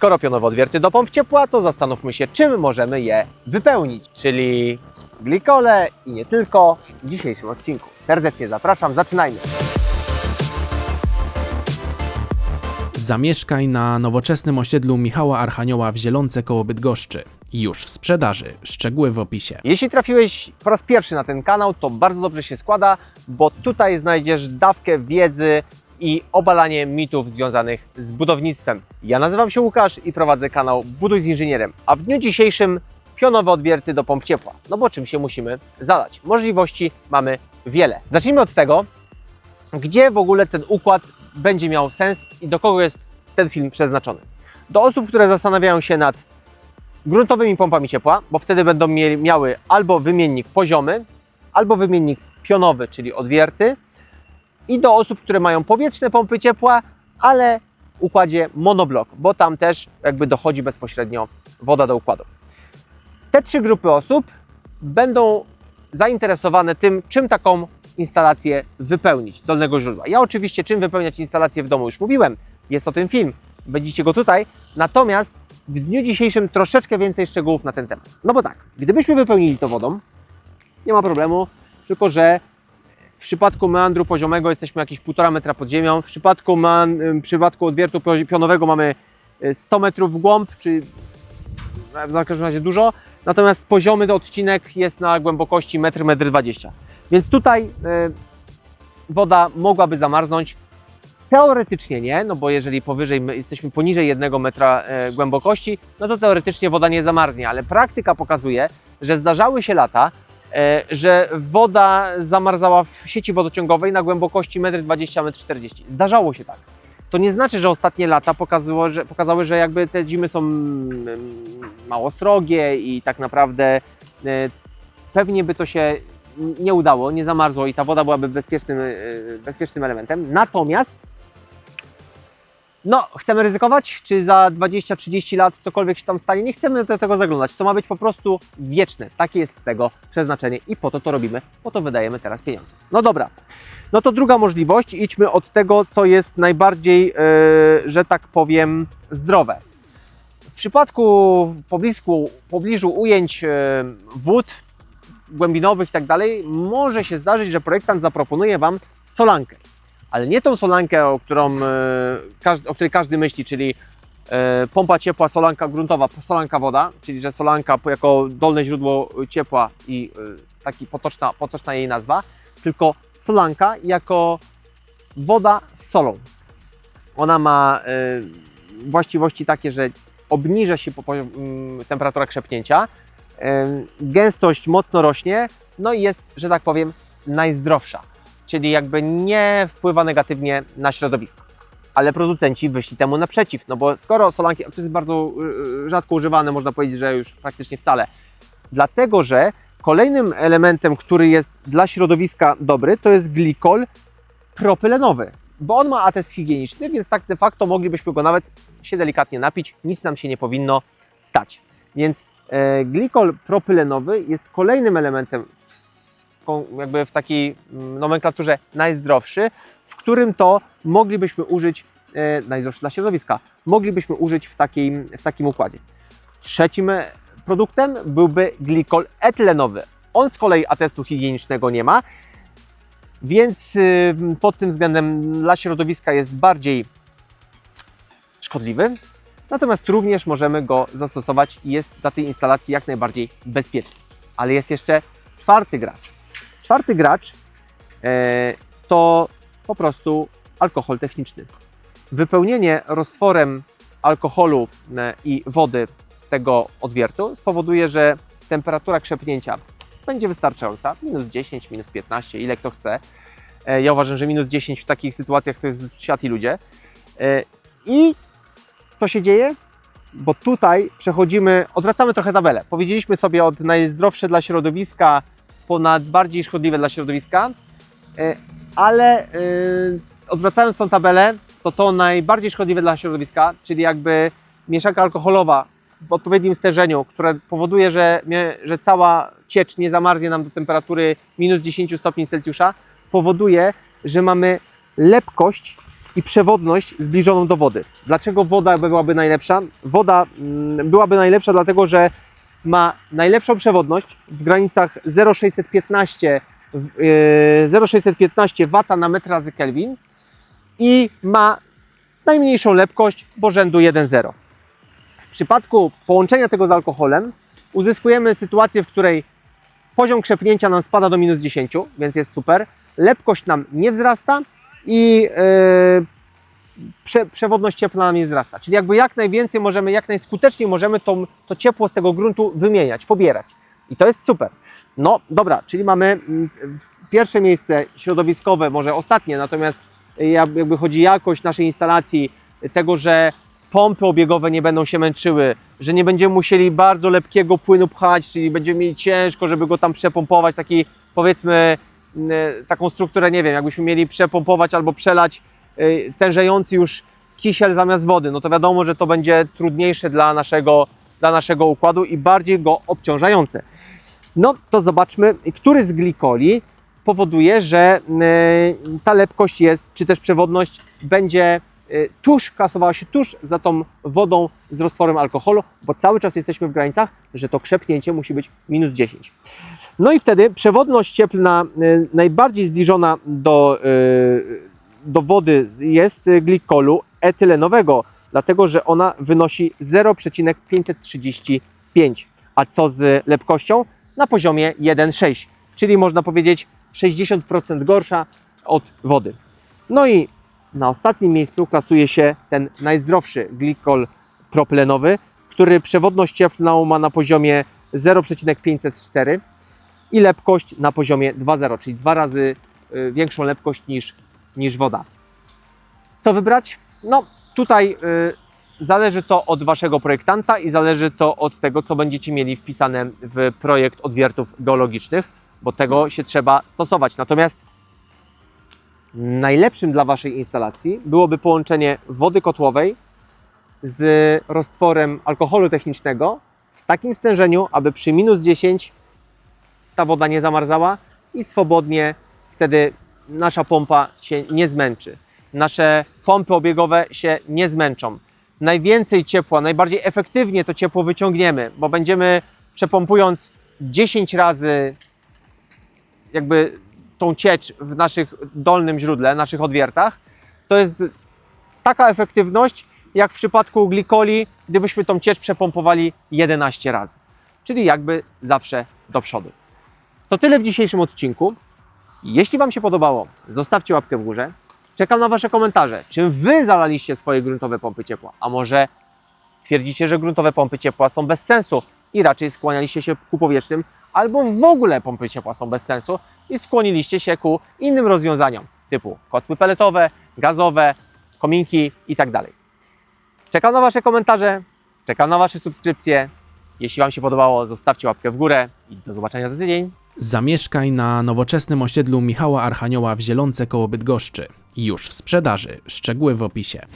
Skoro pionowe odwierty do pomp ciepła, to zastanówmy się, czym możemy je wypełnić, czyli glikole i nie tylko w dzisiejszym odcinku. Serdecznie zapraszam, zaczynajmy. Zamieszkaj na nowoczesnym osiedlu Michała Archanioła w Zielonce koło Bydgoszczy. Już w sprzedaży. Szczegóły w opisie. Jeśli trafiłeś po raz pierwszy na ten kanał, to bardzo dobrze się składa, bo tutaj znajdziesz dawkę wiedzy i obalanie mitów związanych z budownictwem. Ja nazywam się Łukasz i prowadzę kanał Buduj z Inżynierem, a w dniu dzisiejszym pionowe odwierty do pomp ciepła. No bo czym się musimy zadać? Możliwości mamy wiele. Zacznijmy od tego, gdzie w ogóle ten układ będzie miał sens i do kogo jest ten film przeznaczony. Do osób, które zastanawiają się nad gruntowymi pompami ciepła, bo wtedy będą miały albo wymiennik poziomy, albo wymiennik pionowy, czyli odwierty, i do osób, które mają powietrzne pompy ciepła, ale w układzie monoblok, bo tam też jakby dochodzi bezpośrednio woda do układu. Te trzy grupy osób będą zainteresowane tym, czym taką instalację wypełnić dolnego źródła. Ja oczywiście czym wypełniać instalację w domu już mówiłem, jest o tym film, będziecie go tutaj, natomiast w dniu dzisiejszym troszeczkę więcej szczegółów na ten temat. No bo tak, gdybyśmy wypełnili to wodą, nie ma problemu, tylko że w przypadku meandru poziomego jesteśmy jakieś 1,5 metra pod ziemią, w przypadku, mean, w przypadku odwiertu pio- pionowego mamy y, 100 metrów w głąb, czy w każdym razie dużo, natomiast poziomy odcinek jest na głębokości 1,20 m. Więc tutaj y, woda mogłaby zamarznąć. Teoretycznie nie, no bo jeżeli powyżej my jesteśmy poniżej 1 metra e, głębokości, no to teoretycznie woda nie zamarznie, ale praktyka pokazuje, że zdarzały się lata, że woda zamarzała w sieci wodociągowej na głębokości 1,20 m, 1,40 m. Zdarzało się tak. To nie znaczy, że ostatnie lata pokazało, że, pokazały, że jakby te zimy są mm, mało srogie i tak naprawdę e, pewnie by to się nie udało, nie zamarzło i ta woda byłaby bezpiecznym, e, bezpiecznym elementem. Natomiast no, chcemy ryzykować? Czy za 20-30 lat cokolwiek się tam stanie? Nie chcemy do tego zaglądać. To ma być po prostu wieczne. Takie jest tego przeznaczenie i po to to robimy, po to wydajemy teraz pieniądze. No dobra. No to druga możliwość. Idźmy od tego, co jest najbardziej, yy, że tak powiem, zdrowe. W przypadku w pobliżu, pobliżu ujęć yy, wód głębinowych i tak dalej, może się zdarzyć, że projektant zaproponuje Wam solankę ale nie tą solankę, o, którą, e, o której każdy myśli, czyli e, pompa ciepła, solanka gruntowa, solanka woda, czyli że solanka jako dolne źródło ciepła i e, taki potoczna, potoczna jej nazwa, tylko solanka jako woda z solą. Ona ma właściwości takie, że obniża się mm, temperatura krzepnięcia, gęstość mocno rośnie, no i jest, że tak powiem, najzdrowsza czyli jakby nie wpływa negatywnie na środowisko. Ale producenci wyszli temu naprzeciw, no bo skoro solanki, to jest bardzo y, rzadko używane, można powiedzieć, że już praktycznie wcale. Dlatego, że kolejnym elementem, który jest dla środowiska dobry, to jest glikol propylenowy, bo on ma atest higieniczny, więc tak de facto moglibyśmy go nawet się delikatnie napić, nic nam się nie powinno stać. Więc e, glikol propylenowy jest kolejnym elementem jakby w takiej mm, nomenklaturze najzdrowszy, w którym to moglibyśmy użyć, e, najzdrowszy dla środowiska, moglibyśmy użyć w takim, w takim układzie. Trzecim e, produktem byłby glikol etylenowy. On z kolei atestu higienicznego nie ma, więc y, pod tym względem dla środowiska jest bardziej szkodliwy, natomiast również możemy go zastosować i jest dla tej instalacji jak najbardziej bezpieczny. Ale jest jeszcze czwarty gracz. Czwarty gracz e, to po prostu alkohol techniczny. Wypełnienie roztworem alkoholu e, i wody tego odwiertu spowoduje, że temperatura krzepnięcia będzie wystarczająca, minus 10, minus 15, ile kto chce. E, ja uważam, że minus 10 w takich sytuacjach to jest świat i ludzie. E, I co się dzieje? Bo tutaj przechodzimy, odwracamy trochę tabelę. Powiedzieliśmy sobie od najzdrowsze dla środowiska ponad bardziej szkodliwe dla środowiska, e, ale e, odwracając tą tabelę, to to najbardziej szkodliwe dla środowiska, czyli jakby mieszanka alkoholowa w odpowiednim stężeniu, które powoduje, że, że cała ciecz nie zamarznie nam do temperatury minus 10 stopni Celsjusza, powoduje, że mamy lepkość i przewodność zbliżoną do wody. Dlaczego woda byłaby najlepsza? Woda mm, byłaby najlepsza dlatego, że ma najlepszą przewodność w granicach 0,615 w- 0,615 W na metr razy Kelvin i ma najmniejszą lepkość, bo rzędu 1,0. W przypadku połączenia tego z alkoholem uzyskujemy sytuację, w której poziom krzepnięcia nam spada do minus 10, więc jest super. Lepkość nam nie wzrasta i yy, prze, przewodność ciepła nam nie wzrasta. Czyli jakby jak najwięcej możemy, jak najskuteczniej możemy tą, to ciepło z tego gruntu wymieniać, pobierać. I to jest super. No dobra, czyli mamy mm, pierwsze miejsce środowiskowe, może ostatnie, natomiast jak- jakby chodzi jakość naszej instalacji, tego, że pompy obiegowe nie będą się męczyły, że nie będziemy musieli bardzo lepkiego płynu pchać, czyli będziemy mieli ciężko, żeby go tam przepompować, taki powiedzmy y, taką strukturę, nie wiem, jakbyśmy mieli przepompować albo przelać tężejący już kisiel zamiast wody, no to wiadomo, że to będzie trudniejsze dla naszego, dla naszego układu i bardziej go obciążające. No to zobaczmy, który z glikoli powoduje, że y, ta lepkość jest, czy też przewodność będzie y, tuż, klasowała się tuż za tą wodą z roztworem alkoholu, bo cały czas jesteśmy w granicach, że to krzepnięcie musi być minus 10. No i wtedy przewodność cieplna y, najbardziej zbliżona do, y, do wody jest y, glikolu etylenowego, dlatego że ona wynosi 0,535. A co z lepkością? Na poziomie 1,6, czyli można powiedzieć 60% gorsza od wody. No i na ostatnim miejscu klasuje się ten najzdrowszy glikol propylenowy, który przewodność cieplną ma na poziomie 0,504 i lepkość na poziomie 2,0, czyli dwa razy y, większą lepkość niż, niż woda. Co wybrać? No tutaj y, zależy to od Waszego projektanta i zależy to od tego, co będziecie mieli wpisane w projekt odwiertów geologicznych, bo tego się trzeba stosować. Natomiast najlepszym dla Waszej instalacji byłoby połączenie wody kotłowej z roztworem alkoholu technicznego w takim stężeniu, aby przy minus 10 ta woda nie zamarzała i swobodnie wtedy nasza pompa się nie zmęczy. Nasze pompy obiegowe się nie zmęczą. Najwięcej ciepła, najbardziej efektywnie to ciepło wyciągniemy, bo będziemy przepompując 10 razy jakby tą ciecz w naszych dolnym źródle, naszych odwiertach, to jest taka efektywność, jak w przypadku glikoli, gdybyśmy tą ciecz przepompowali 11 razy. Czyli jakby zawsze do przodu. To tyle w dzisiejszym odcinku. Jeśli Wam się podobało, zostawcie łapkę w górze. Czekam na Wasze komentarze. Czym Wy zalaliście swoje gruntowe pompy ciepła? A może twierdzicie, że gruntowe pompy ciepła są bez sensu i raczej skłanialiście się ku powietrznym, albo w ogóle pompy ciepła są bez sensu i skłoniliście się ku innym rozwiązaniom typu kotły peletowe, gazowe, kominki itd. Czekam na Wasze komentarze, czekam na Wasze subskrypcje. Jeśli Wam się podobało, zostawcie łapkę w górę i do zobaczenia za tydzień. Zamieszkaj na nowoczesnym osiedlu Michała Archanioła w Zielonce koło Bydgoszczy. Już w sprzedaży. Szczegóły w opisie.